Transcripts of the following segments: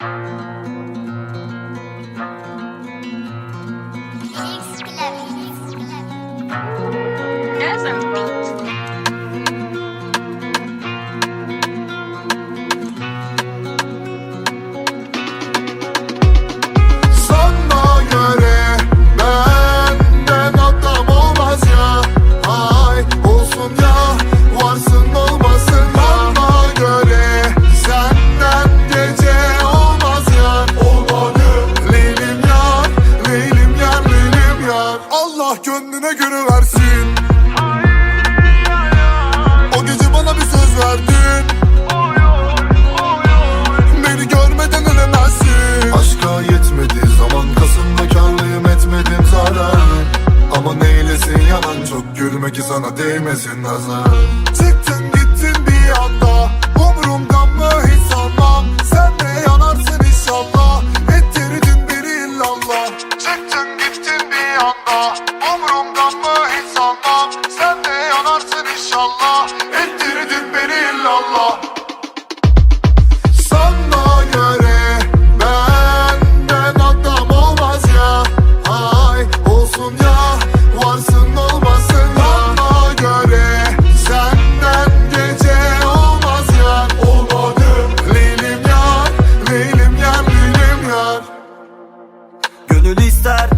Mix Club, Allah gönlüne göre versin. O gece bana bir söz verdin. Beni görmeden ölemezsin. Aşka yetmedi zaman kasımda karlıyım etmedim zarar. Ama neylesin yalan çok gülme ki sana değmesin nazar mı hiç sanmam Sen de yanarsın inşallah. Ettirdin beni illallah. Sana göre benden adam olmaz ya. Ay olsun ya varsın olmasın. Göre senden gece olmaz ya. Olmadı Leylim yar, leylim yar, leylim yar. Gönül ister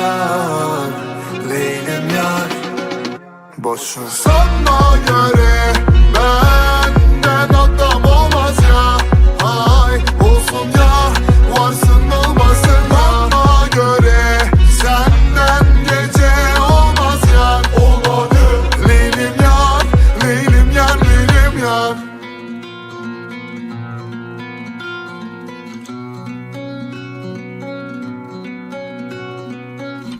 yar Leylim yar. Boşver. Sana göre